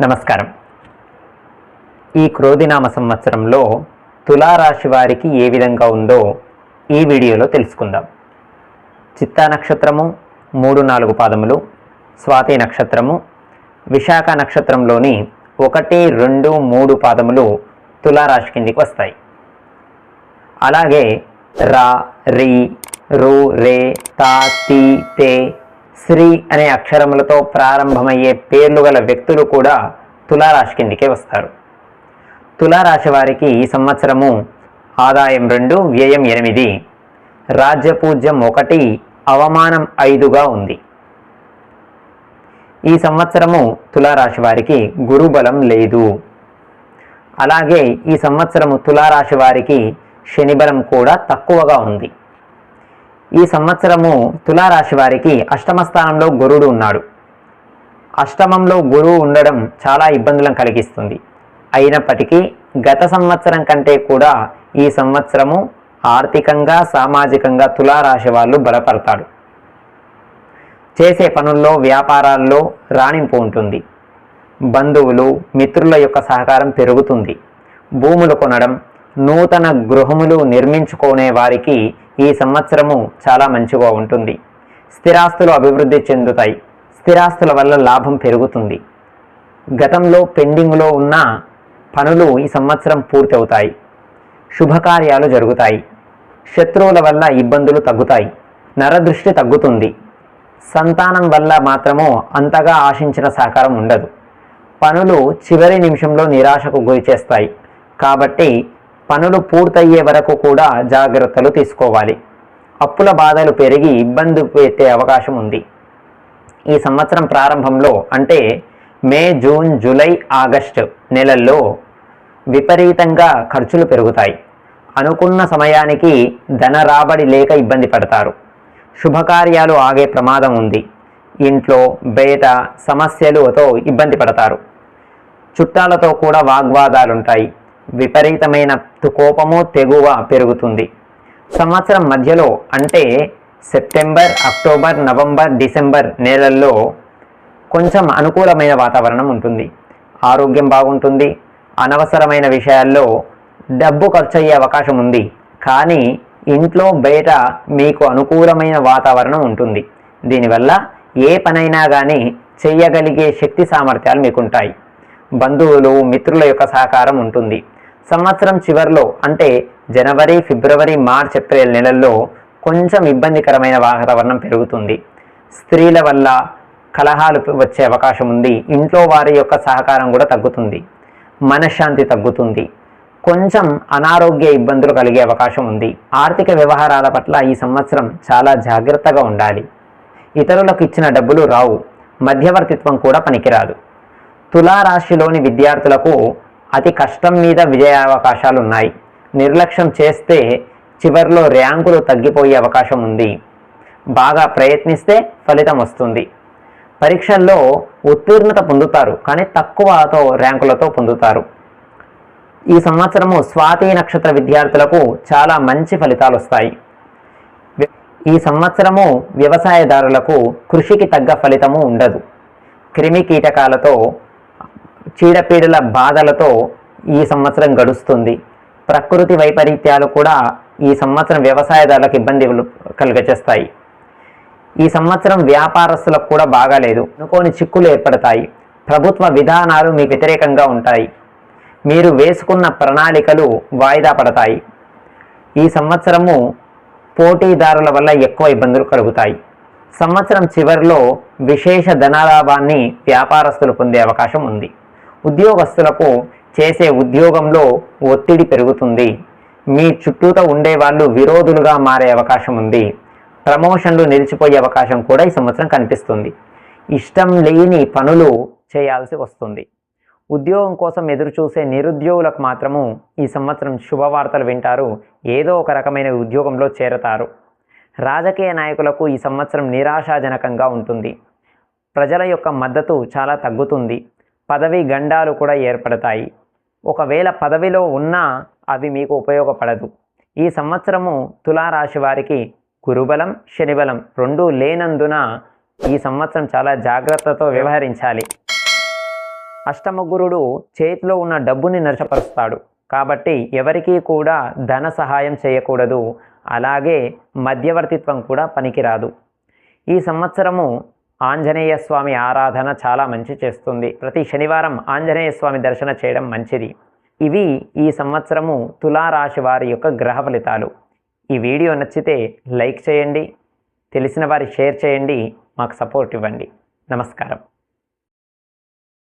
నమస్కారం. ఈ క్రోధినామ సంవత్సరంలో తులారాశి వారికి ఏ విధంగా ఉందో ఈ వీడియోలో తెలుసుకుందాం. చిత్తా నక్షత్రము మూడు నాలుగు పాదములు స్వాతి నక్షత్రము విశాఖ నక్షత్రంలోని ఒకటి రెండు మూడు పాదములు తులారాశి కిందికి వస్తాయి. అలాగే రా రి రు రే తా తి తే శ్రీ అనే అక్షరములతో ప్రారంభమయ్యే పేర్లు గల వ్యక్తులు కూడా తులారాశి కిందికే వస్తారు. తులారాశి వారికి ఈ సంవత్సరము ఆదాయం రెండు వ్యయం ఎనిమిది రాజ్యపూజ్యం ఒకటి అవమానం ఐదుగా ఉంది. ఈ సంవత్సరము తులారాశి వారికి గురుబలం లేదు. అలాగే ఈ సంవత్సరము తులారాశి వారికి శనిబలం కూడా తక్కువగా ఉంది. ఈ సంవత్సరము తులారాశి వారికి అష్టమ స్థానంలో గురుడు ఉన్నాడు. అష్టమంలో గురువు ఉండడం చాలా ఇబ్బందులను కలిగిస్తుంది. అయినప్పటికీ గత సంవత్సరం కంటే కూడా ఈ సంవత్సరము ఆర్థికంగా సామాజికంగా తులారాశి వాళ్ళు బలపడతాడు చేసే పనుల్లో వ్యాపారాల్లో రాణింపు ఉంటుంది. బంధువులు మిత్రుల యొక్క సహకారం పెరుగుతుంది. భూములు కొనడం నూతన గృహములు నిర్మించుకునే వారికి ఈ సంవత్సరము చాలా మంచిగా ఉంటుంది. స్థిరాస్తులు అభివృద్ధి చెందుతాయి. స్థిరాస్తుల వల్ల లాభం పెరుగుతుంది. గతంలో పెండింగ్లో ఉన్న పనులు ఈ సంవత్సరం పూర్తి అవుతాయి శుభకార్యాలు జరుగుతాయి. శత్రువుల వల్ల ఇబ్బందులు తగ్గుతాయి. నరదృష్టి తగ్గుతుంది. సంతానం వల్ల మాత్రము అంతగా ఆశించిన సహకారం ఉండదు. పనులు చివరి నిమిషంలో నిరాశకు గురి చేస్తాయి. కాబట్టి పనులు పూర్తయ్యే వరకు కూడా జాగ్రత్తలు తీసుకోవాలి. అప్పుల బాధలు పెరిగి ఇబ్బంది పెట్టే అవకాశం ఉంది. ఈ సంవత్సరం ప్రారంభంలో అంటే మే జూన్ జూలై ఆగస్టు నెలల్లో విపరీతంగా ఖర్చులు పెరుగుతాయి. అనుకున్న సమయానికి ధన రాబడి లేక ఇబ్బంది పడతారు. శుభకార్యాలు ఆగే ప్రమాదం ఉంది. ఇంట్లో బయట సమస్యలతో ఇబ్బంది పడతారు. చుట్టాలతో కూడా వాగ్వాదాలుంటాయి. విపరీతమైన తు- కోపము తెగువ పెరుగుతుంది. సంవత్సరం మధ్యలో అంటే సెప్టెంబర్ అక్టోబర్ నవంబర్ డిసెంబర్ నెలల్లో కొంచెం అనుకూలమైన వాతావరణం ఉంటుంది. ఆరోగ్యం బాగుంటుంది. అనవసరమైన విషయాల్లో డబ్బు ఖర్చు అయ్యే అవకాశం ఉంది. కానీ ఇంట్లో బయట మీకు అనుకూలమైన వాతావరణం ఉంటుంది. దీనివల్ల ఏ పనైనా కానీ చేయగలిగే శక్తి సామర్థ్యాలు మీకుంటాయి. బంధువులు మిత్రుల యొక్క సహకారం ఉంటుంది. సంవత్సరం చివరిలో అంటే జనవరి ఫిబ్రవరి మార్చ్ ఏప్రిల్ నెలల్లో కొంచెం ఇబ్బందికరమైన వాతావరణం పెరుగుతుంది. స్త్రీల వల్ల కలహాలు వచ్చే అవకాశం ఉంది. ఇంట్లో వారి యొక్క సహకారం కూడా తగ్గుతుంది. మనశ్శాంతి తగ్గుతుంది. కొంచెం అనారోగ్య ఇబ్బందులు కలిగే అవకాశం ఉంది. ఆర్థిక వ్యవహారాల పట్ల ఈ సంవత్సరం చాలా జాగ్రత్తగా ఉండాలి. ఇతరులకు ఇచ్చిన డబ్బులు రావు. మధ్యవర్తిత్వం కూడా పనికిరాదు. తులారాశిలోని విద్యార్థులకు అతి కష్టం మీద విజయావకాశాలు ఉన్నాయి నిర్లక్ష్యం చేస్తే చివర్లో ర్యాంకులు తగ్గిపోయే అవకాశం ఉంది. బాగా ప్రయత్నిస్తే ఫలితం వస్తుంది. పరీక్షల్లో ఉత్తీర్ణత పొందుతారు కానీ తక్కువతో ర్యాంకులతో పొందుతారు. ఈ సంవత్సరము స్వాతి నక్షత్ర విద్యార్థులకు చాలా మంచి ఫలితాలు వస్తాయి ఈ సంవత్సరము వ్యవసాయదారులకు కృషికి తగ్గ ఫలితము ఉండదు. క్రిమి కీటకాలతో చీడపీడల బాధలతో ఈ సంవత్సరం గడుస్తుంది. ప్రకృతి వైపరీత్యాలు కూడా ఈ సంవత్సరం వ్యవసాయదారులకు ఇబ్బంది కలుగచేస్తాయి ఈ సంవత్సరం వ్యాపారస్తులకు కూడా బాగాలేదు. అనుకోని చిక్కులు ఏర్పడతాయి. ప్రభుత్వ విధానాలు మీకు వ్యతిరేకంగా ఉంటాయి. మీరు వేసుకున్న ప్రణాళికలు వాయిదా పడతాయి. ఈ సంవత్సరము పోటీదారుల వల్ల ఎక్కువ ఇబ్బందులు కలుగుతాయి. సంవత్సరం చివరిలో విశేష ధనలాభాన్ని వ్యాపారస్తులు పొందే అవకాశం ఉంది. ఉద్యోగస్తులకు చేసే ఉద్యోగంలో ఒత్తిడి పెరుగుతుంది. మీ చుట్టూత ఉండే వాళ్ళు విరోధులుగా మారే అవకాశం ఉంది. ప్రమోషన్లు నిలిచిపోయే అవకాశం కూడా ఈ సంవత్సరం కనిపిస్తుంది. ఇష్టం లేని పనులు చేయాల్సి వస్తుంది. ఉద్యోగం కోసం ఎదురుచూసే నిరుద్యోగులకు మాత్రము ఈ సంవత్సరం శుభవార్తలు వింటారు. ఏదో ఒక రకమైన ఉద్యోగంలో చేరతారు. రాజకీయ నాయకులకు ఈ సంవత్సరం నిరాశాజనకంగా ఉంటుంది. ప్రజల యొక్క మద్దతు చాలా తగ్గుతుంది. పదవి గండాలు కూడా ఏర్పడతాయి. ఒకవేళ పదవిలో ఉన్నా అవి మీకు ఉపయోగపడదు. ఈ సంవత్సరము తులారాశి వారికి గురుబలం శనిబలం రెండూ లేనందున ఈ సంవత్సరం చాలా జాగ్రత్తతో వ్యవహరించాలి. అష్టమగురుడు చేతిలో ఉన్న డబ్బుని నష్టపరుస్తాడు. కాబట్టి ఎవరికీ కూడా ధన సహాయం చేయకూడదు. అలాగే మధ్యవర్తిత్వం కూడా పనికిరాదు. ఈ సంవత్సరము ఆంజనేయ స్వామి ఆరాధన చాలా మంచి చేస్తుంది. ప్రతి శనివారం ఆంజనేయ స్వామి దర్శన చేయడం మంచిది. ఇవి ఈ సంవత్సరము తులారాశి వారి యొక్క గ్రహ ఫలితాలు. ఈ వీడియో నచ్చితే లైక్ చేయండి తెలిసిన వారి షేర్ చేయండి మాకు సపోర్ట్ ఇవ్వండి. నమస్కారం.